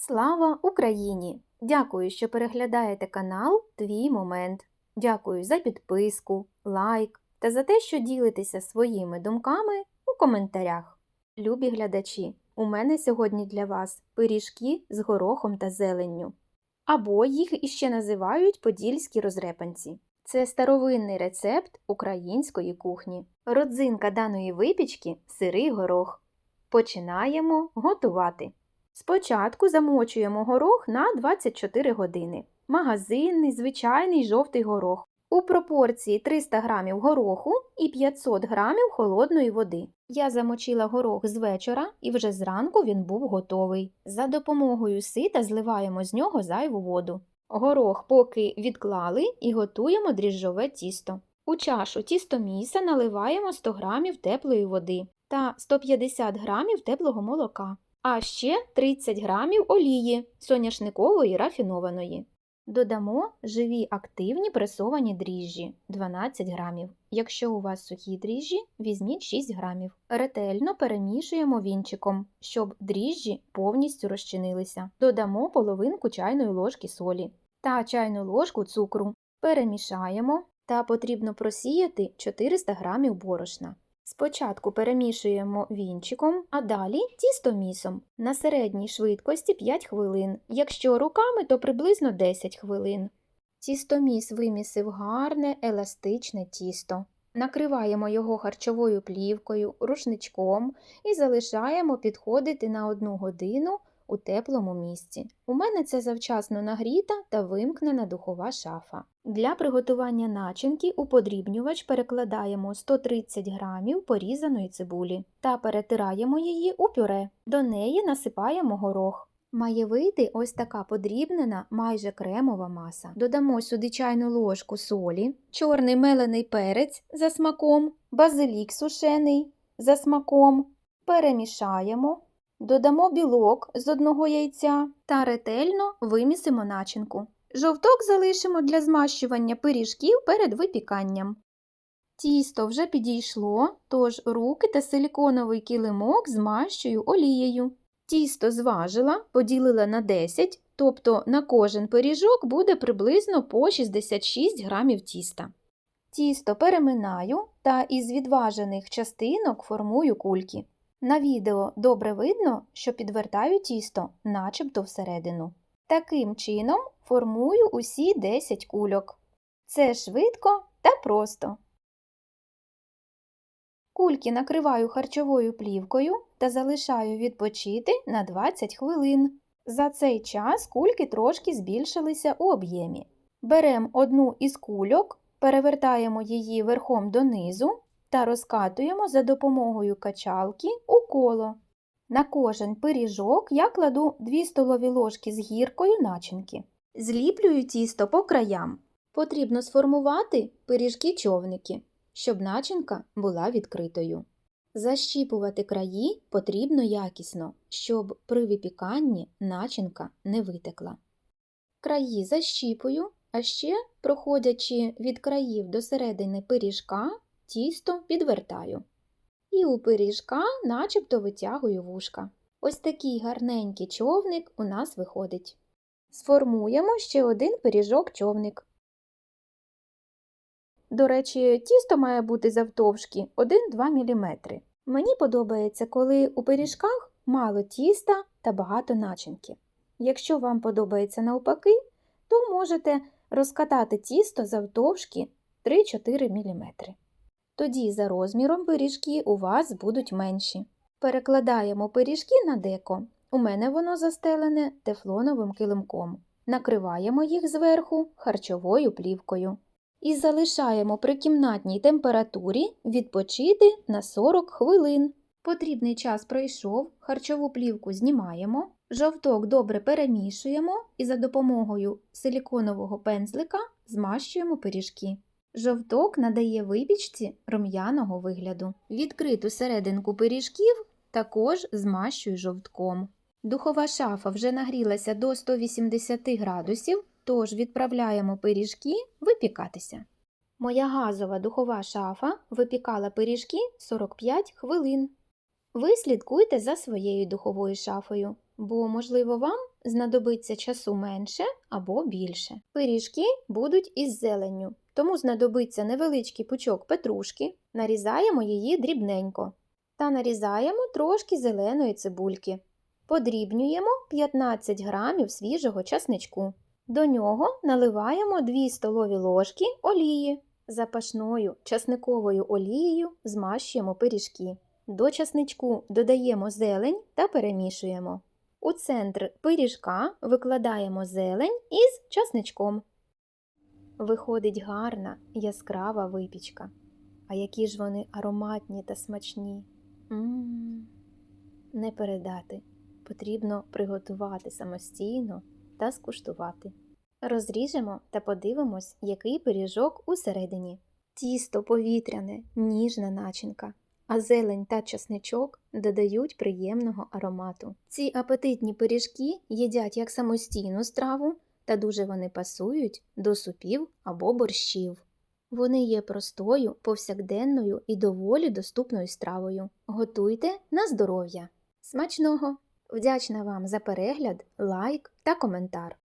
Слава Україні! Дякую, що переглядаєте канал Твій Момент. Дякую за підписку, лайк та за те, що ділитеся своїми думками у коментарях. Любі глядачі, у мене сьогодні для вас пиріжки з горохом та зеленню. Або їх іще називають подільські розрепанці. Це старовинний рецепт української кухні. Родзинка даної випічки сирий горох. Починаємо готувати. Спочатку замочуємо горох на 24 години. Магазинний, звичайний жовтий горох. У пропорції 300 г гороху і 500 г холодної води. Я замочила горох з вечора і вже зранку він був готовий. За допомогою сита зливаємо з нього зайву воду. Горох поки відклали і готуємо дріжджове тісто. У чашу тістоміса наливаємо 100 г теплої води та 150 г теплого молока а ще 30 грамів олії соняшникової рафінованої. Додамо живі активні пресовані дріжджі 12 грамів. Якщо у вас сухі дріжджі, візьміть 6 грамів. Ретельно перемішуємо вінчиком, щоб дріжджі повністю розчинилися. Додамо половинку чайної ложки солі та чайну ложку цукру. Перемішаємо та потрібно просіяти 400 грамів борошна. Спочатку перемішуємо вінчиком, а далі тісто місом на середній швидкості 5 хвилин. Якщо руками, то приблизно 10 хвилин. Тістоміс вимісив гарне еластичне тісто. Накриваємо його харчовою плівкою, рушничком і залишаємо підходити на 1 годину у теплому місці. У мене це завчасно нагріта та вимкнена духова шафа. Для приготування начинки у подрібнювач перекладаємо 130 г порізаної цибулі та перетираємо її у пюре. До неї насипаємо горох. Має вийти ось така подрібнена, майже кремова маса. Додамо сюди чайну ложку солі, чорний мелений перець за смаком, базилік сушений за смаком, перемішаємо. Додамо білок з одного яйця та ретельно вимісимо начинку. Жовток залишимо для змащування пиріжків перед випіканням. Тісто вже підійшло, тож руки та силіконовий килимок змащую олією. Тісто зважила, поділила на 10, тобто на кожен пиріжок буде приблизно по 66 грамів тіста. Тісто переминаю та із відважених частинок формую кульки. На відео добре видно, що підвертаю тісто начебто всередину. Таким чином формую усі 10 кульок. Це швидко та просто. Кульки накриваю харчовою плівкою та залишаю відпочити на 20 хвилин. За цей час кульки трошки збільшилися у об'ємі. Беремо одну із кульок, перевертаємо її верхом донизу та розкатуємо за допомогою качалки у коло. На кожен пиріжок я кладу 2 столові ложки з гіркою начинки. Зліплюю тісто по краям. Потрібно сформувати пиріжки-човники, щоб начинка була відкритою. Защіпувати краї потрібно якісно, щоб при випіканні начинка не витекла. Краї защіпую, а ще, проходячи від країв до середини пиріжка, тісто підвертаю. І у пиріжка начебто витягую вушка. Ось такий гарненький човник у нас виходить. Сформуємо ще один пиріжок-човник. До речі, тісто має бути завтовшки 1-2 мм. Мені подобається, коли у пиріжках мало тіста та багато начинки. Якщо вам подобається навпаки, то можете розкатати тісто завтовшки 3-4 мм. Тоді за розміром пиріжки у вас будуть менші. Перекладаємо пиріжки на деко. У мене воно застелене тефлоновим килимком. Накриваємо їх зверху харчовою плівкою. І залишаємо при кімнатній температурі відпочити на 40 хвилин. Потрібний час пройшов, харчову плівку знімаємо, жовток добре перемішуємо і за допомогою силіконового пензлика змащуємо пиріжки. Жовток надає випічці рум'яного вигляду. Відкриту серединку пиріжків також змащую жовтком. Духова шафа вже нагрілася до 180 градусів, тож відправляємо пиріжки випікатися. Моя газова духова шафа випікала пиріжки 45 хвилин. Ви слідкуйте за своєю духовою шафою. Бо, можливо, вам знадобиться часу менше або більше. Пиріжки будуть із зеленню, тому знадобиться невеличкий пучок петрушки, нарізаємо її дрібненько та нарізаємо трошки зеленої цибульки. Подрібнюємо 15 грамів свіжого часничку. До нього наливаємо 2 столові ложки олії. Запашною часниковою олією змащуємо пиріжки. До часничку додаємо зелень та перемішуємо. У центр пиріжка викладаємо зелень із часничком. Виходить гарна яскрава випічка. А які ж вони ароматні та смачні. М-м-м. Не передати. Потрібно приготувати самостійно та скуштувати. Розріжемо та подивимось, який пиріжок усередині. Тісто повітряне, ніжна начинка, а зелень та часничок додають приємного аромату. Ці апетитні пиріжки їдять як самостійну страву, та дуже вони пасують до супів або борщів. Вони є простою, повсякденною і доволі доступною стравою. Готуйте на здоров'я! Смачного! Вдячна вам за перегляд, лайк та коментар.